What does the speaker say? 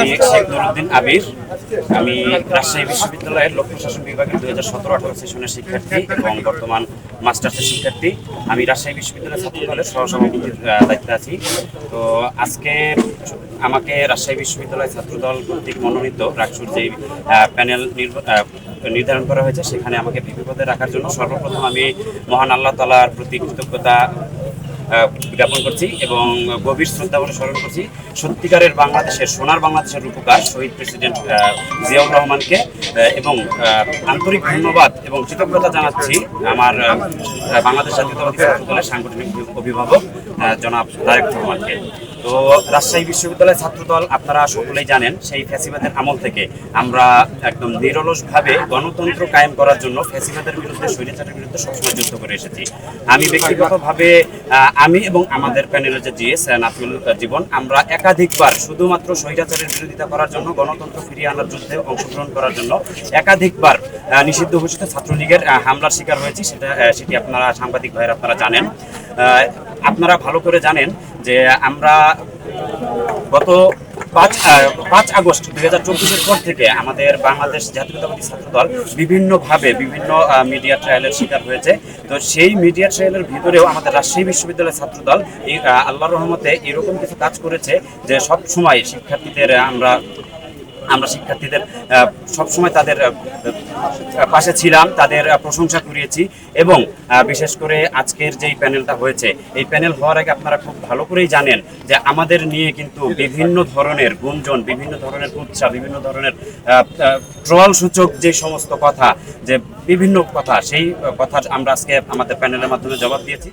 আমি শেখ নুরুদ্দিন আবির আমি রাজশাহী বিশ্ববিদ্যালয়ের লোক প্রশাসন বিভাগের দুই হাজার সতেরো আঠারো সেশনের শিক্ষার্থী এবং বর্তমান মাস্টার্সের শিক্ষার্থী। আমি রাজশাহী বিশ্ববিদ্যালয়ের ছাত্র দলের সহসভাপতির দায়িত্বে আছি। তো আজকে আমাকে রাজশাহী বিশ্ববিদ্যালয় ছাত্রদল কর্তৃক মনোনীত রাকসুর যে প্যানেল নির্ধারণ করা হয়েছে, সেখানে আমাকে ভিপি পদে রাখার জন্য সর্বপ্রথম আমি মহান আল্লাহ তালার প্রতি কৃতজ্ঞতা জ্ঞাপন করছি এবং গভীর শ্রদ্ধা বলে স্মরণ করছি সত্যিকারের বাংলাদেশের, সোনার বাংলাদেশের রূপকার শহীদ প্রেসিডেন্ট জিয়াউর রহমানকে এবং আন্তরিক ধন্যবাদ এবং কৃতজ্ঞতা জানাচ্ছি আমার বাংলাদেশ জাতীয়তাবাদী দলের সাংগঠনিক অভিভাবক জনাব তারেক রহমানকে। তো রাজশাহী বিশ্ববিদ্যালয় ছাত্রদল আপনারা সকলেই জানেন, সেই ফ্যাসিবাদের আমল থেকে আমরা একদম নিরলসভাবে গণতন্ত্র কায়েম করার জন্য ফ্যাসিবাদের বিরুদ্ধে, স্বৈরাচারের বিরুদ্ধে সবসময় যুদ্ধ করে এসেছি। আমি ব্যক্তিগতভাবে আমি এবং আমাদের প্যানেলের যে জিএস নাফিউল জীবন, আমরা একাধিকবার শুধুমাত্র স্বৈরাচারের বিরোধিতা করার জন্য, গণতন্ত্র ফিরিয়ে আনার যুদ্ধে অংশগ্রহণ করার জন্য একাধিকবার নিষিদ্ধ ঘোষিত ছাত্রলীগের হামলার শিকার হয়েছি, সেটা সেটি আপনারা সাংবাদিক ভাইয়ের আপনারা জানেন। আপনারা ভালো করে জানেন যে আমরা গত পাঁচ পাঁচ আগস্ট দু হাজার চব্বিশের পর থেকে আমাদের বাংলাদেশ জাতীয়তাবাদী ছাত্র দল বিভিন্নভাবে বিভিন্ন মিডিয়া ট্রায়ালের শিকার হয়েছে। তো সেই মিডিয়া ট্রায়ালের ভিতরেও আমাদের রাজশাহী বিশ্ববিদ্যালয়ের ছাত্রদল এই আল্লাহ রহমতে এরকম কিছু কাজ করেছে যে সব সময় শিক্ষার্থীদের আমরা আমরা শিক্ষার্থীদের সবসময় তাদের পাশে ছিলাম, তাদের প্রশংসা করিয়েছি এবং বিশেষ করে আজকের যেই প্যানেলটা হয়েছে, এই প্যানেল হওয়ার আগে আপনারা খুব ভালো করেই জানেন যে আমাদের নিয়ে কিন্তু বিভিন্ন ধরনের গুঞ্জন, বিভিন্ন ধরনের উৎসাহ বিভিন্ন ধরনের ট্রল সূচক যে সমস্ত কথা, যে বিভিন্ন কথা, সেই কথার আমরা আজকে আমাদের প্যানেলের মাধ্যমে জবাব দিয়েছি।